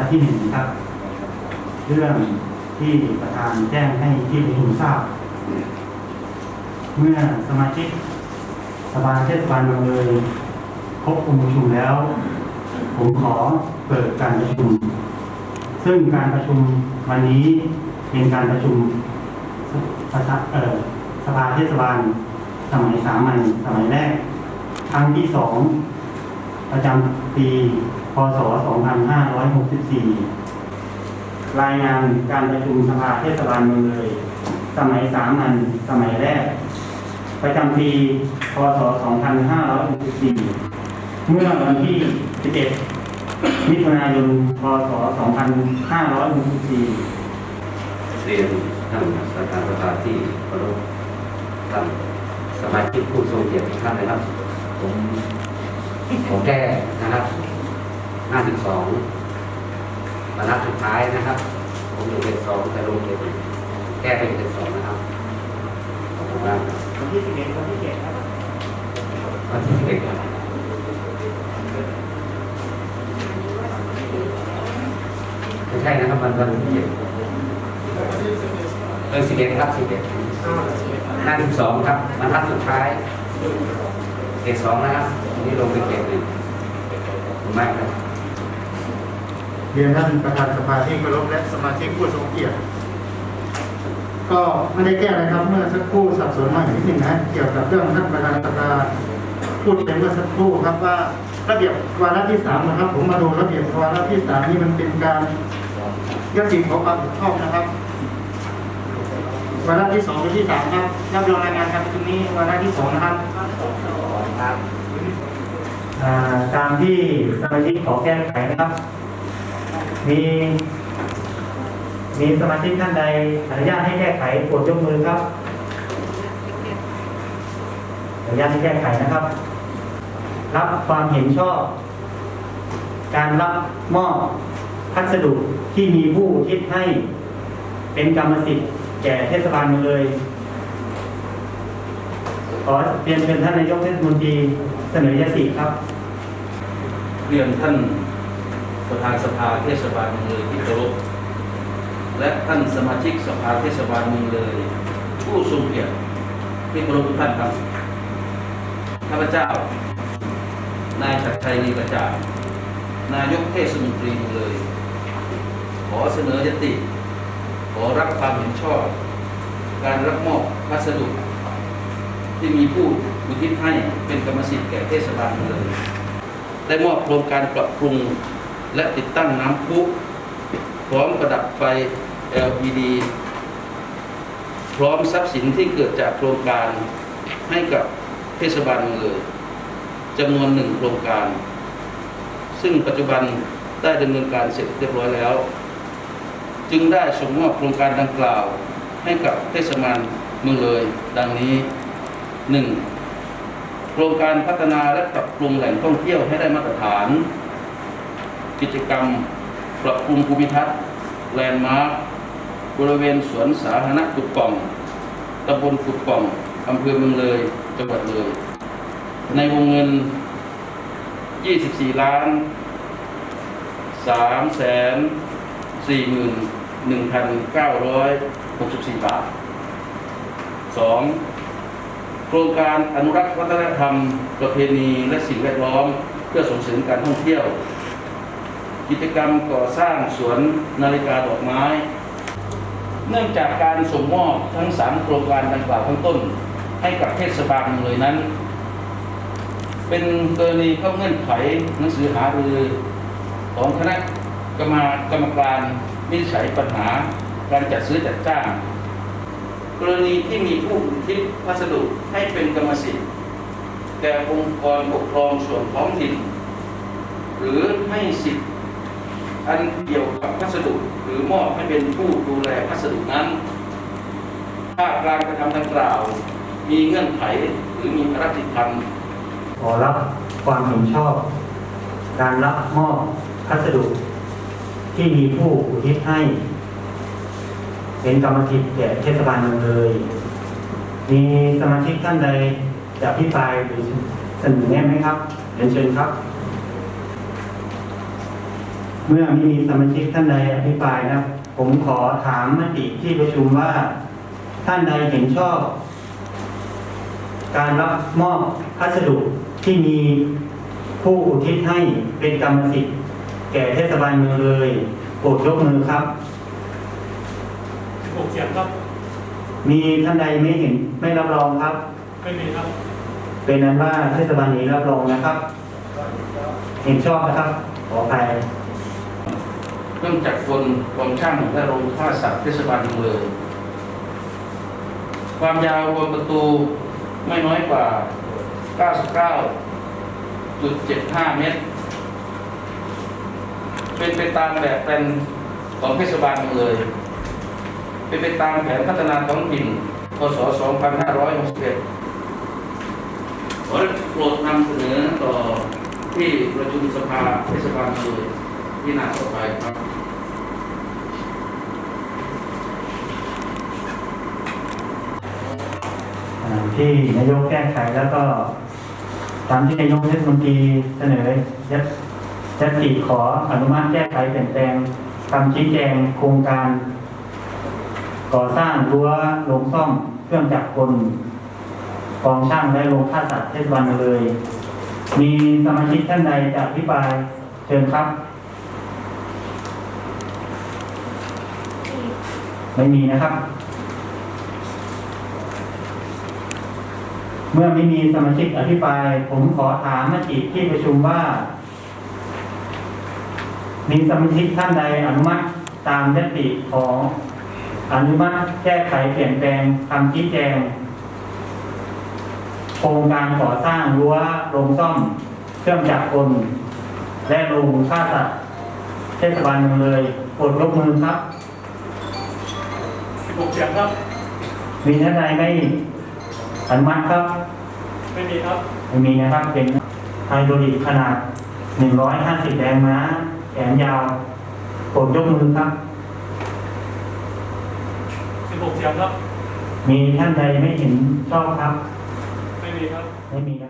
ระที่หนึ่งครับ เรื่องที่ประธานแจ้งให้ที่ประชุมทราบ เมื่อสมาชิกสภาเทศบาลเมืองเลยครบองค์ประชุมแล้ว ผมขอเปิดการประชุม ซึ่งการประชุมวันนี้เป็นการประชุมสภาเออสภาเทศบาลสมัยสามัญสมัยแรก ครั้งที่สอง ประจำปีพศ 2564 รายงานการประชุมสภาเทศบาลเมืองเลย สมัยสามัญสมัยแรก ประจำปีพศ 2564 เมื่อวันที่ 11 มิถุนายน พศ 2564 เรียนท่านประธานสภาที่เคารพท่านสมาชิกผู้ทรงเกียรติทุกท่านนะครับผม ผมแก้นะครับ หน้าสิบสองบรรทัดสุดท้ายนะครับ ผมอยู่เป็นสองแต่ลงเกียรติแก้เป็นเป็นสองนะครับขอบคุณมากครับวันที่11วันที่7ครับวันที่สิบเอ็ดครับไม่ใช่นะครับวันวันที่เจ็ดเออสิบเอ็ดครับสิบเอ็ดหน้าที่สองครับบรรทัดสุดท้ายเกรดสองนะครับ นี่ลงเป็นเกรดหนึ่งขอบคุณมากครับเรียนท่านประธานสภาที่เคารพและสมาชิกผู้ทรงเกียรติก็ไม่ได้แก้อะไรครับเมื่อสักครู่สับสนมาอย่างนิดหนึ่งนะเกี่ยวกับเรื่องท่านประธานสภาพูดไปเมื่อสักครู่ครับว่าระเบียบวาระที่สามนะครับ ผมมาดูระเบียบวาระที่สามนี่มันเป็นการยติของความเห็นชอบนะครับวาระที่สองและที่สามครับรับรองรายงานการประชุมนี้วาระที่สองนะครับ ตามที่สมาชิกขอแก้ไขนะครับ มีมีสมาชิกท่านใดอนุญาตให้แก้ไขโปรดยกมือครับอนุญาตให้แก้ไขนะครับ รับความเห็นชอบ การรับมอบพัสดุที่มีผู้อุทิศให้เป็นกรรมสิทธิ์แก่เทศบาลเมืองเลย ขอเรียนเชิญท่านนายกเทศมนตรี เสนอยติครับ เรียนท่านประธานสภาเทศบาลเมืองเลยที่เคารพและท่านสมาชิกสภาเทศบาลเมืองเลย ผู้ทรงเกียรติที่เคารพทุกท่านครับข้าพเจ้านายชัดชัยลีกระจ่านายกเทศมนตรีเมืองเลย ขอเสนอยติ ขอรับความเห็นชอบ การรับมอบพัสดุที่มีผู้ อุทิศให้เป็นกรรมสิทธิ์แก่เทศบาลเมืองเลย ได้มอบโครงการปรับปรุงและติดตั้งน้ำพุพร้อมประดับไฟ LED พร้อมทรัพย์สินที่เกิดจากโครงการให้กับเทศบาลเมืองเลยจำนวนหนึ่งโครงการ ซึ่งปัจจุบันได้ดำเนินการเสร็จเรียบร้อยแล้ว จึงได้ส่งมอบโครงการดังกล่าวให้กับเทศบาลเมืองเลย ดังนี้หนึ่ง โครงการพัฒนาและปรับปรุงแหล่งท่องเที่ยวให้ได้มาตรฐาน กิจกรรม ปรับปรุงภูมิทัศน์แลนด์มาร์คบริเวณสวนสาธารณะกุดป่องตำบลกุดป่องอำเภอเมืองเลย จังหวัดเลย ในวงเงิน 24 ล้าน3แสน41,964 บาท 2. โครงการอนุรักษ์วัฒนธรรม ประเพณีและสิ่งแวดล้อม เพื่อส่งเสริมการท่องเที่ยว กิจกรรมก่อสร้างสวนนาฬิกาดอกไม้ เนื่องจากการส่งมอบทั้งสามโครงการดังกล่าวข้างต้น ให้กับเทศบาลเมืองเลยนั้น เป็นกรณีเข้าเงื่อนไขหนังสือหารือของคณะกรรมกรรมการวินิจฉัยปัญหา การจัดซื้อจัดจ้าง กรณีที่มีผู้อุทิศพัสดุให้เป็นกรรมสิทธิ์แก่องค์กรปกครองส่วนท้องถิ่น หรือให้สิทธิ์อันเกี่ยวกับพัสดุหรือมอบให้เป็นผู้ดูแลพัสดุนั้น ถ้าการกระทำดังกล่าว มีเงื่อนไขหรือมีพระราชธรรมขอรับความเห็นชอบ การรับมอบพัสดุ ที่มีผู้อุทิศให้ เป็นกรรมสิทธิ์แก่เทศบาลเมืองเลย มีสมาชิกท่านใดจะอภิปรายหรือเสนอแนะไหมครับเรียนเชิญครับ เมื่อไม่มีสมาชิกท่านใดอภิปรายนะครับ ผมขอถามมติที่ประชุมว่า ท่านใดเห็นชอบ การรับมอบพัสดุที่มีผู้อุทิศให้เป็นกรรมสิทธิ์แก่เทศบาลเมืองเลยโปรดยกมือครับ หกเสียงครับ มีท่านใดไม่เห็นไม่รับรองครับ ไม่มีครับ เป็นนั้นว่าเทศบาลนี้รับรองนะครับ เห็นชอบนะครับ ขออภัยเครื่องจักรกลกองช่างและโรงฆ่าสัตว์เทศบาลเมืองเลยความยาวรวมประตูไม่น้อยกว่า 99.75 เมตร เป็นไปตามแบบแปลนของเทศบาลเมือง เป็นไปตามแผนพัฒนาท้องถิ่นพศ 2561 ขอโปรดนำเสนอต่อที่ประชุมสภาเทศบาลเมืองเลยที่น่าต่อไปครับที่นายกแก้ไขแล้วก็ตามที่นายกเทศมนตรีเสนอยัตยัตติขออนุมัติแก้ไขเปลี่ยนแปลงคำชี้แจงโครงการ ก่อสร้างรั้วโรงซ่อมเครื่องจักรกลกองช่างและโรงฆ่าสัตว์เทศบาลเมืองเลย มีสมาชิกท่านใดจะอภิปรายเชิญครับ ไม่มีนะครับ เมื่อไม่มีสมาชิกอภิปราย ผมขอถามมติที่ประชุมว่า มีสมาชิกท่านใดอนุมัติตามยติของ อนุมัติแก้ไขเปลี่ยนแปลงคำชี้แจง โครงการก่อสร้างรั้วโรงซ่อม เครื่องจักรกล และโรงฆ่าสัตว์เทศบาลเมืองเลยโปรดยกมือครับหกเสียงครับ มีท่านใดไม่อนุมัติครับ ไม่มีครับไม่มีนะครับ เป็นไฮโดรลิกขนาด 150 แรงม้าแขนยาวโปรดยกมือครับสิบ หกเสียงครับ มีท่านใดไม่เห็นชอบครับ ไม่มีครับ ไม่มีนะครับ